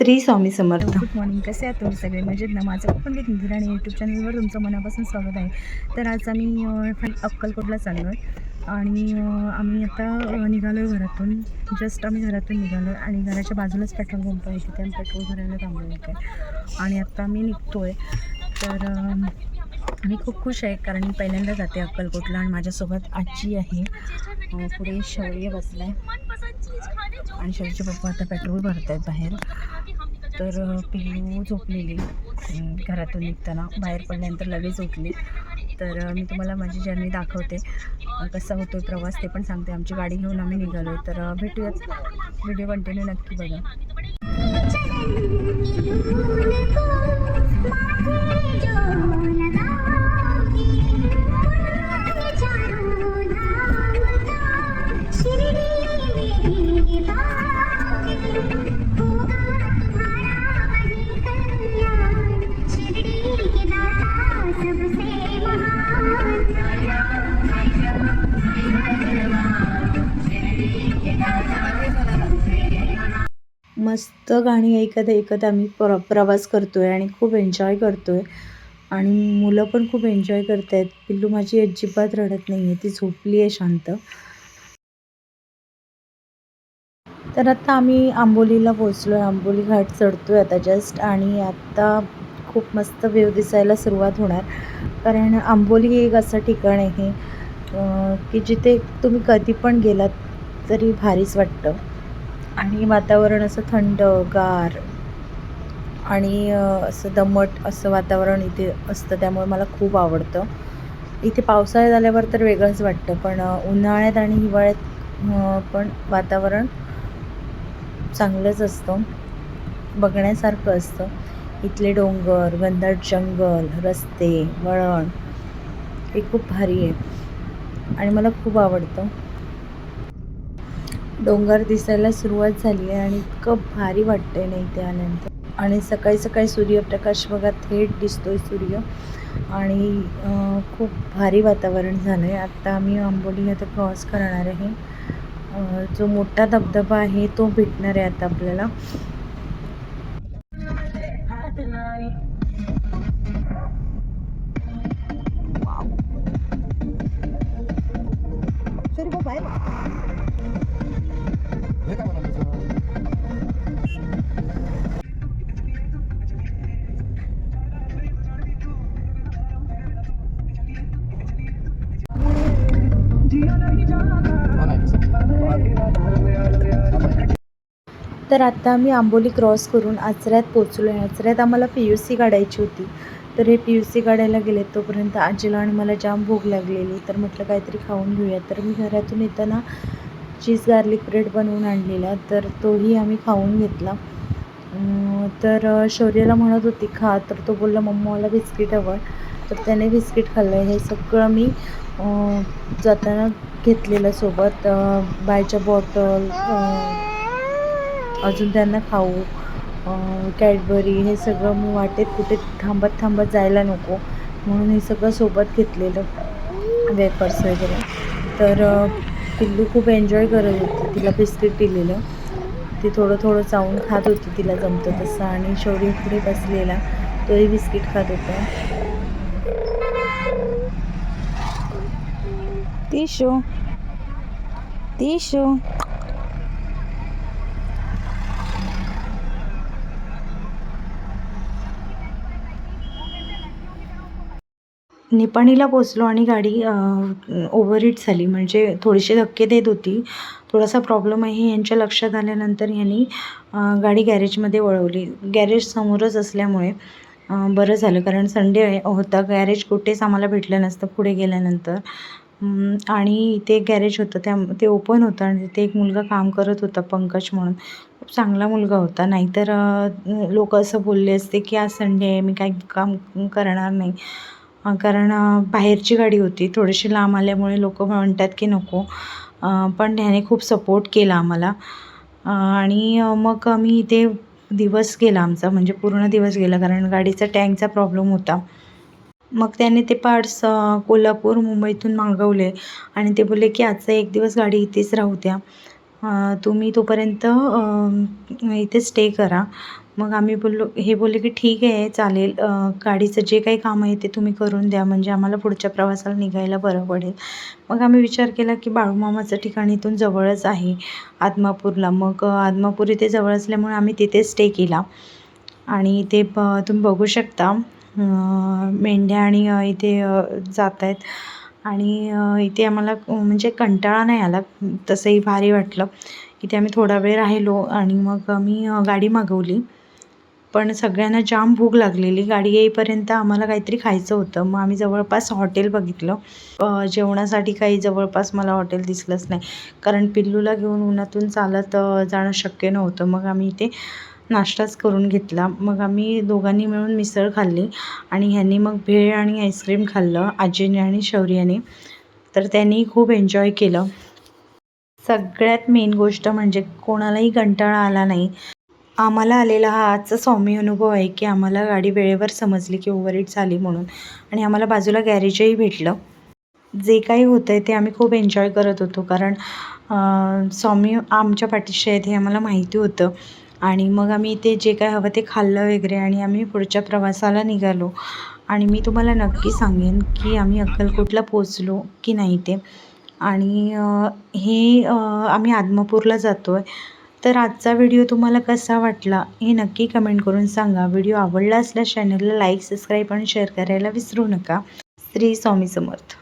Shri Swami Samarth. Good morning कसे आहात तुम्ही सगळे? मजेत ना? माझं पण विथ निधी आणि यूट्यूब चॅनलवर तुमचं मनापासून स्वागत आहे. तर आज आम्ही अक्कलकोटला चाललो आहे आणि आम्ही आता निघालो आहे घरातून. जस्ट आम्ही घरातून निघालो आहे आणि घराच्या बाजूलाच पेट्रोल पंप आहे. तिथे आम्ही पेट्रोल भरायला थांबलो इथे. आणि आत्ता आम्ही निघतो आहे तर मी खूप खुश आहे कारण मी पहिल्यांदा जाते अक्कलकोटला आणि माझ्यासोबत आजी आहे. पुढे शौर्य बसला आहे आणि शौर्यचे पप्पा आता पेट्रोल भरत आहेत बाहेर. तर पिल्लू झोपलेली. घरातून निघताना बाहेर पडल्यानंतर लगेच उठली तर मी तुम्हाला माझी जर्नी दाखवते. कसा होतो प्रवास ते पण सांगते. आमची गाडी घेऊन आम्ही निघालो तर भेटूयात. व्हिडिओ कंटिन्यू नक्की बघा. मस्त गाणी ऐकत ऐकत आम्ही प्र प्रवास करतो आहे आणि खूप एन्जॉय करतो आहे आणि मुलं पण खूप एन्जॉय करत आहेत पिल्लू माझी अजिबात रडत नाही आहे ती झोपली आहे शांत. तर आता आम्ही आंबोलीला पोचलो आहे आंबोली घाट चढतो आहे आता जस्ट आणि आत्ता खूप मस्त व्ह्यू दिसायला सुरुवात होणार. कारण आंबोली हे एक असं ठिकाण आहे की जिथे तुम्ही कधी पण गेलात तरी भारीच वाटतं. आणि वातावरण असं थंड गार आणि असं दमट असं वातावरण इथे असतं त्यामुळे मला खूप आवडतं. इथे पावसाळ्यात आल्यावर तर वेगळंच वाटतं पण उन्हाळ्यात आणि हिवाळ्यात पण वातावरण चांगलंच असतं. बघण्यासारखं असतं. इथले डोंगर घनदाट जंगल रस्ते वळण हे खूप भारी आहे आणि मला खूप आवडतं. डोंगर दिसायला सुरुवात झाली आहे आणि इतकं भारी वाटतंय ना इथे आल्यानंतर. आणि सकाळी सकाळी सूर्यप्रकाश बघा थेट दिसतोय सूर्य. आणि खूप भारी वातावरण झालं आहे आत्ता आम्ही आंबोली आता क्रॉस करणार आहे. जो मोठा धबधबा आहे तो भेटणार आहे आता आपल्याला. तर आत्ता आम्ही आंबोली क्रॉस करून आचऱ्यात पोचलो आहे आचऱ्यात आम्हाला पी यू सी काढायची होती. तर हे पी यू सी काढायला गेले तोपर्यंत आजीला आणि मला जाम भूक लागलेली. तर म्हटलं काहीतरी खाऊन घेऊया. तर मी घरातून येताना चीज गार्लिक ब्रेड बनवून आणलेला. तर तोही आम्ही खाऊन घेतला. तर शौर्यला शौर्याला म्हणत होती खा. तर तो बोलला मम्मा मला बिस्किट हवं तर त्याने बिस्किट खाल्लं. हे सगळं मी जाताना घेतलेलं सोबत बायच्या बॉटल अजून त्यांना खाऊ कॅडबरी हे सगळं मी वाटेत कुठे थांबत थांबत जायला नको. म्हणून हे सगळं सोबत घेतलेलं वेपर्स वगैरे. तर पिल्लू खूप एन्जॉय करत होती. तिला बिस्किट दिलेलं. ती थोडं थोडं चावून खात होती. तिला जमतं तसं. आणि शौरी पुढे बसलेला. तोही बिस्किट खात होता. ती शो निपाणीला पोचलो आणि गाडी ओव्हरहीट झाली. म्हणजे थोडीशी धक्के देत होती. थोडासा प्रॉब्लेम आहे यांच्या लक्षात आल्यानंतर यांनी गाडी गॅरेजमध्ये वळवली. गॅरेज समोरच असल्यामुळे बरं झालं. कारण संडे होता. गॅरेज कुठेच आम्हाला भेटलं नसतं पुढे गेल्यानंतर. आणि इथे एक गॅरेज होतं. त्या ते ओपन होतं आणि तिथे एक मुलगा काम करत होता पंकज म्हणून. खूप चांगला मुलगा होता. नाहीतर लोक असं बोलले असते की आज संडे आहे मी काही काम करणार नाही. कारण बाहेरची गाडी होती. थोडीशी लांब आल्यामुळे लोक म्हणतात की नको. पण ह्याने खूप सपोर्ट केला आम्हाला. आणि मग आम्ही इथे दिवस गेला आमचा. म्हणजे पूर्ण दिवस गेला कारण गाडीचा टँकचा प्रॉब्लेम होता. मग त्याने ते पार्ट्स कोल्हापूर मुंबईतून मागवले. आणि ते बोलले की आजचा एक दिवस गाडी इथेच राहू द्या. तुम्ही तोपर्यंत इथे स्टे करा. मग आम्ही बोललो हे बोलले की ठीक आहे चालेल. गाडीचं जे काही काम आहे ते तुम्ही करून द्या म्हणजे आम्हाला पुढच्या प्रवासाला निघायला बरं पडेल. मग आम्ही विचार केला की बाळूमामाचं ठिकाण इथून जवळच आहे आदमापूरला. मग आदमापूर इथे जवळ असल्यामुळे आम्ही तिथे स्टे केला. आणि इथे ब तुम्ही बघू शकता मेंढ्या आणि इथे जात आहेत आणि इथे आम्हाला म्हणजे कंटाळा नाही आला. तसंही भारी वाटलं. इथे आम्ही थोडा वेळ राहिलो आणि मग आम्ही गाडी मागवली. पण सगळ्यांना जाम भूक लागलेली. गाडी येईपर्यंत आम्हाला काहीतरी खायचं होतं. मग आम्ही जवळपास हॉटेल बघितलं. जेवणासाठी काही जवळपास मला हॉटेल दिसलंच नाही. कारण पिल्लूला घेऊन उन्हातून चालत जाणं शक्य नव्हतं. मग आम्ही इथे नाश्ताच करून घेतला. मग आम्ही दोघांनी मिळून मिसळ खाल्ली आणि ह्यांनी मग भेळ आणि आईस्क्रीम खाल्लं आजीने आणि शौर्याने. तर त्यांनी खूप एन्जॉय केलं. सगळ्यात मेन गोष्ट म्हणजे कोणालाही कंटाळा आला नाही. आम्हाला आलेला हा आजचा सौम्य अनुभव आहे की आम्हाला गाडी वेळेवर समजली की ओव्हरहीट झाली म्हणून आणि आम्हाला बाजूला गॅरेजही भेटलं. जे काही होतं आहे ते आम्ही खूप एन्जॉय करत होतो कारण स्वामी आमच्या पाठीशी आहेत हे आम्हाला माहिती होतं. आणि मग आम्ही इथे जे काय हवं ते खाल्लं वगैरे आणि आम्ही पुढच्या प्रवासाला निघालो. आणि मी तुम्हाला नक्की सांगेन की आम्ही अक्कलकोटला पोचलो की नाही ते आणि हे आम्ही आदमापूरला जातो आहे तर आजचा व्हिडिओ तुम्हाला कसा वाटला हे नक्की कमेंट करून सांगा. व्हिडिओ आवडला असल्यास चॅनलला लाईक सबस्क्राईब आणि शेअर करायला विसरू नका. श्री स्वामी समर्थ.